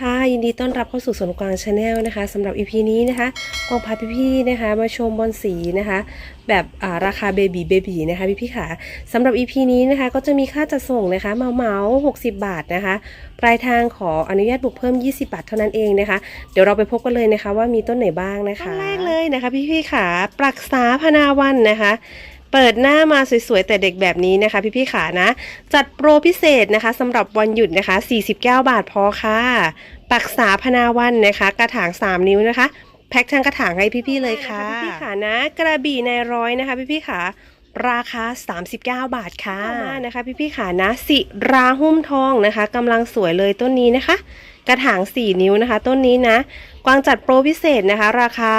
ค่ะยินดีต้อนรับเข้าสู่สวนกวางชาแนลนะคะสำหรับ EP นี้นะคะกวางพาพี่ๆนะคะ มาชมบอลสีนะคะ แบบาราคาเบบีเบบีนะคะพี่ๆค่ะสำหรับ EP นี้นะคะ ก็จะมีค่าจัดส่งนะคะเมาเหมาๆ60บาทนะคะ ปลายทางขออนุญาตบวกเพิ่ม 20 บาทเท่านั้นเองนะคะ เดี๋ยวเราไปพบกันเลยนะคะ ว่ามีต้นไหนบ้างนะคะต้นแรกเลยนะคะ พี่ๆค่ะปรักษาพนาวันนะคะ เปิดหน้ามาสวยๆ แต่เด็กแบบนี้นะคะ พี่ๆขานะ จัดโปรพิเศษนะคะสำหรับวันหยุดนะคะ 49 บาทพอค่ะ ปักษาพนาวันนะคะ กระถาง 3 นิ้วนะคะ แพ็คทั้งกระถางให้พี่ๆเลยค่ะ พี่ๆขานะ กระบี่ในร้อยนะคะ พี่ๆขาราคา 39 บาทค่ะต่อมานะคะ พี่ๆขานะ สิราหุ้มทองนะคะกำลังสวยเลยต้นนี้นะคะ กระถาง 4 นิ้วนะคะ ต้นนี้นะ กวางจัดโปรพิเศษนะคะ ราคา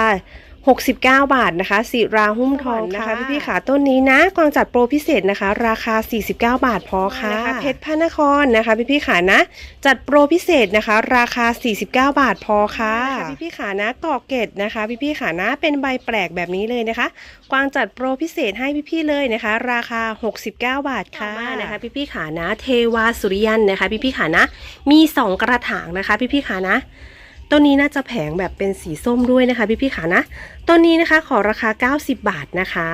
69 บาทนะคะสิราหุ้มทองนะคะพี่พี่ๆขาต้นนี้นะกวางจัดโปรพิเศษนะคะ ราคา 49 บาทพอค่ะเพชรพระนครนะคะพี่พี่ๆขานะ จัดโปรพิเศษนะคะ ราคา 49 บาทพอค่ะพี่พี่ๆขานะกอกเกตนะคะพี่พี่ๆขานะเป็นใบแปลกแบบนี้เลยนะคะกวางจัดโปรพิเศษให้พี่ๆเลยนะคะ ราคา 69 บาทค่ะนะคะพี่พี่ๆขานะ เทวาสุริยันนะคะ พี่พี่ๆขานะ มี 2 กระถางนะคะ พี่พี่ๆขานะ ต้นนี้น่าจะแผงแบบเป็นสีส้มด้วยนะคะ พี่พี่ๆขานะ ต้นนี้นะคะขอราคา 90 บาทนะคะ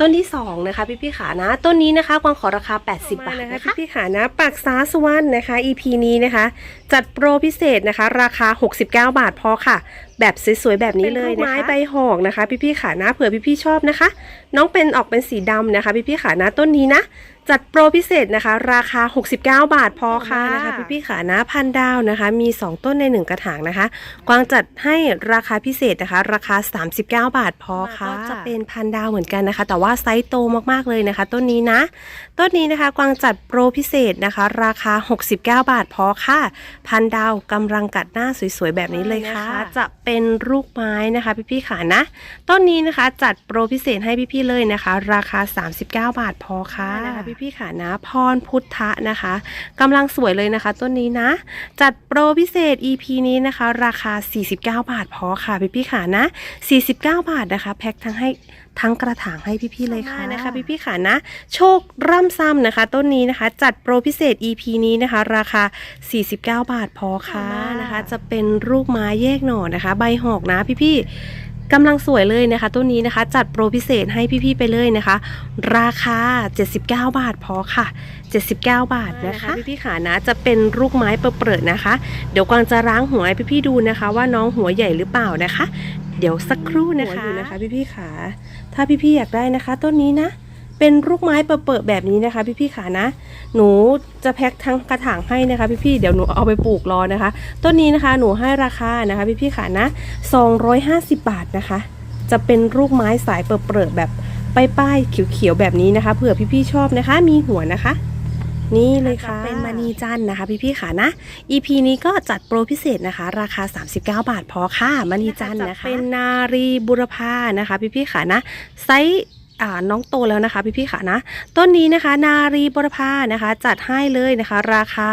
ต้นที่2นะคะพี่พี่ๆขานะ ต้นนี้นะคะกวางขอราคา 80 บาทนะคะพี่พี่ๆขานะปักษาสวรรณนะคะ EP นี้นะคะ จัดโปรพิเศษนะคะ ราคา 69 บาทพอค่ะ แบบสวยๆแบบนี้เลยนะคะไม้ใบหอกนะคะ พี่พี่ๆขานะเผื่อพี่พี่ๆชอบนะคะ น้องเป็นออกเป็นสีดำนะคะ พี่พี่ๆขานะต้นนี้นะ จัดโปรพิเศษนะคะ ราคา 69 บาทพอค่ะนะคะพี่พี่ๆขานะพันดาวนะคะ มี 2 ต้นใน 1 กระถางนะคะ กวางจัดให้ราคาพิเศษนะคะ ราคา 39 บาทพอค่ะก็จะเป็นพันดาวเหมือนกันนะคะ แต่ว่าไซส์โตมากๆเลยนะคะ ต้นนี้นะ ต้นนี้นะคะ กวางจัดโปรพิเศษนะคะ ราคา 69 บาทพอค่ะ พันดาวกำลังกัดหน้าสวยๆแบบนี้เลยค่ะ จะเป็นลูกไม้นะคะ พี่ๆขานะ ต้นนี้นะคะจัดโปรพิเศษให้พี่ๆเลยนะคะ ราคา 39 บาทพอค่ะนะคะพี่ๆขานะ พรพุทธะนะคะกำลังสวยเลยนะคะ ต้นนี้นะ จัดโปรพิเศษ EP นี้นะคะ ราคา 49 บาทพอค่ะพี่ๆขานะ 49 บาทนะคะ แพ็คทั้งให้ทั้งกระถางให้พี่ๆเลยค่ะนะคะพี่ๆขานะ โชคร่ำซ้ำนะคะ ต้นนี้นะคะ จัดโปรพิเศษ EP นี้นะคะ ราคา 49 บาทพอค่ะนะคะ จะเป็นรูปไม้แยกหน่อนะคะ ใบหอกนะพี่ๆ กำลังสวยเลยนะคะต้นนี้นะคะ จัดโปรพิเศษให้พี่ๆไปเลยนะคะ ราคา 79 บาทพอค่ะ 79 บาทนะคะพี่ๆขานะจะเป็นลูกไม้เปรอะๆนะคะ เดี๋ยวกวางจะล้างหัวให้พี่ๆดูนะคะ ว่าน้องหัวใหญ่หรือเปล่านะคะ เดี๋ยวสักครู่นะคะอยู่นะคะ พี่ๆขาถ้าพี่ๆอยากได้นะคะต้นนี้นะ เป็นลูกไม้เปิดๆแบบนี้นะคะ พี่ๆขานะ หนูจะแพ็คทั้งกระถางให้นะคะ พี่ๆเดี๋ยวหนูเอาไปปลูกรอนะคะ ต้นนี้นะคะหนูให้ราคานะคะ พี่ๆขานะ250 บาทนะคะ จะเป็นลูกไม้สายเปิดๆแบบป้ายๆเขียวๆแบบนี้นะคะเผื่อพี่ๆชอบนะคะ มีหัวนะคะนี่เลยค่ะเป็นมณีจันทร์นะคะพี่ๆขานะ EP นี้ก็จัดโปรพิเศษนะคะ ราคา 39 บาทพอค่ะมณีจันทร์นะคะ เป็นนารีบุรพานะคะ พี่ๆขานะไซส์อ่า น้องโตแล้วนะคะพี่ๆขานะต้นนี้นะคะ นารีบุรพานะคะ จัดให้เลยนะคะ ราคา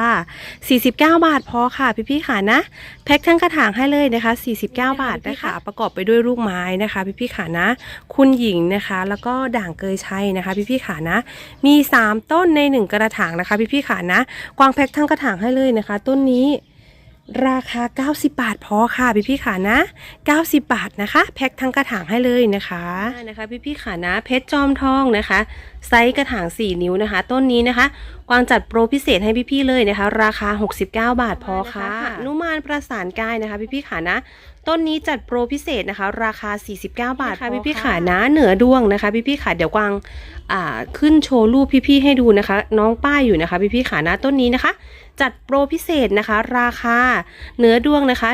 49 บาทพอค่ะพี่ๆขานะแพ็คทั้งกระถางให้เลยนะคะ 49 บาทนะคะประกอบไปด้วยลูกไม้นะคะ พี่ๆขานะ คุณหญิงนะคะ แล้วก็ด่างเกยชัยนะคะ พี่ๆขานะ มี 3 ต้นใน 1 กระถางนะคะ พี่ๆขานะกวางแพ็คทั้งกระถางให้เลยนะคะ ต้นนี้ ราคา 90 บาทพอค่ะพี่พี่ขานะ 90 บาทนะคะ แพ็คทั้งกระถางให้เลยนะคะนะคะพี่พี่ขานะ เพชรจอมทองนะคะ ไซส์กระถาง 4 นิ้วนะคะ ต้นนี้นะคะ วางจัดโปรพิเศษให้พี่ๆเลยนะคะ ราคา 69 บาทพอค่ะหนุมานประสานกายนะคะ พี่ๆขานะ ต้นนี้จัดโปรพิเศษนะคะ ราคา 49 บาทค่ะพี่ๆขานะ เหนือดวงนะคะ พี่ๆขาเดี๋ยวกวางอ่าขึ้นโชว์รูปพี่ๆให้ดูนะคะ น้องป้ายอยู่นะคะ พี่ๆขานะต้นนี้นะคะ จัดโปรพิเศษนะคะ ราคาเนื้อดวงนะคะ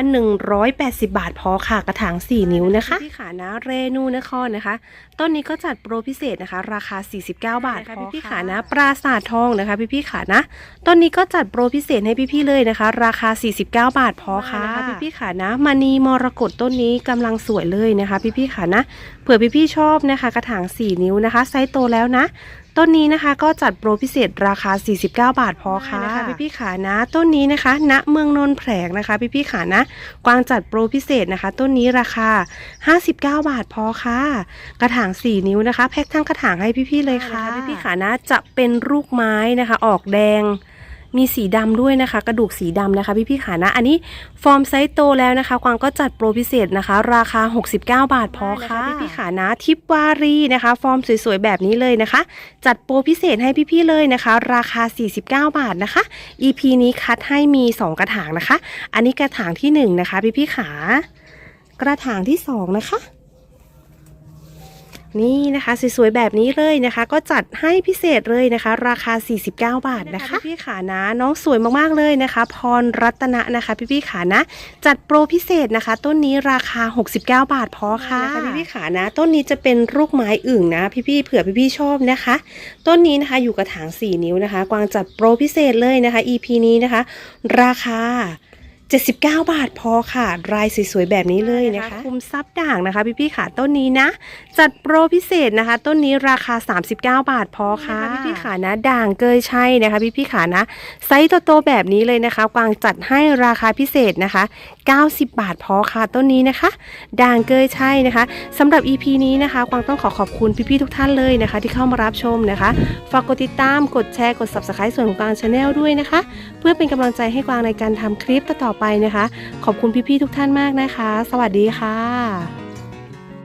180 บาทพอค่ะกระถาง 4 นิ้วนะคะพี่ขานะเรนูนครนะคะ ต้นนี้ก็จัดโปรพิเศษนะคะ ราคา 49 บาทค่ะพี่ๆขานะปราสาททองนะคะพี่ๆขานะต้นนี้ก็จัดโปรพิเศษให้พี่ๆเลยนะคะ ราคา 49 บาทพอค่ะพี่ๆขานะมณีมรกตต้นนี้กำลังสวยเลยนะคะ พี่ๆขานะ เผื่อพี่ๆชอบนะคะ กระถาง 4 นิ้วนะคะ ไซส์โตแล้วนะ ต้นนี้นะคะก็จัดโปรพิเศษราคา 49 บาทพอค่ะนะคะพี่ๆขานะ ต้นนี้นะคะณเมืองนนท์แผลงนะคะ พี่ๆขานะ กวางจัดโปรพิเศษนะคะ ต้นนี้ราคา 59 บาทพอค่ะ กระถาง 4 นิ้วนะคะ แพ็คทั้งกระถางให้พี่ๆเลยค่ะพี่ๆขานะจะเป็นลูกไม้นะคะ ออกแดง มีสีดำด้วยนะคะ กระดูกสีดำนะคะ พี่ๆขานะ อันนี้ฟอร์มไซส์โตแล้วนะคะกวางก็จัดโปรพิเศษนะคะ ราคา 69 บาทพอค่ะพี่ๆขานะทิปวารีนะคะ ฟอร์มสวยๆแบบนี้เลยนะคะ จัดโปรพิเศษให้พี่ๆเลยนะคะ ราคา 49 บาทนะคะ EP นี้คัดให้มี 2 กระถางนะคะ อันนี้กระถางทีหนึ่1 นะคะ พี่ๆขากระถางที่ 2 นะคะ นี่นะคะสวยๆแบบนี้เลยนะคะ ก็จัดให้พิเศษเลยนะคะ ราคา 49 บาทนะคะพี่ๆขานะน้องสวยมากๆเลยนะคะ พรรัตนะนะคะ พี่ๆขานะ จัดโปรพิเศษนะคะ ต้นนี้ราคา 69 บาทพอค่ะนะคะพี่ๆขานะ ต้นนี้จะเป็นลูกไม้อึ่งนะ พี่ๆเผื่อพี่ๆชอบนะคะ ต้นนี้นะคะอยู่กระถาง 4 นิ้วนะคะ กวางจัดโปรพิเศษเลยนะคะ EP นี้นะคะ ราคา 79 บาทพอค่ะ รายสวยๆแบบนี้เลยนะคะ คุมซับด่างนะคะพี่ๆขาต้นนี้นะ จัดโปรพิเศษนะคะ ต้นนี้ราคา 39 บาทพอค่ะพี่ๆขานะ ด่างเกยชัยนะคะ พี่ๆขานะ ไซส์โตๆแบบนี้เลยนะคะกวางจัดให้ราคาพิเศษนะคะ 90 บาทพอค่ะต้นนี้นะคะ ด่างเกยชัยนะคะสำหรับ EP นี้นะคะกวางต้องขอขอบคุณพี่ๆทุกท่านเลยนะคะ ที่เข้ามารับชมนะคะฝากกดติดตามกดแชร์กด subscribe ส่วนของกวางชาแนลด้วยนะคะ เพื่อเป็นกำลังใจให้กวางในการทำคลิปต่อๆไปนะคะ ขอบคุณพี่ๆทุกท่านมากนะคะ สวัสดีค่ะ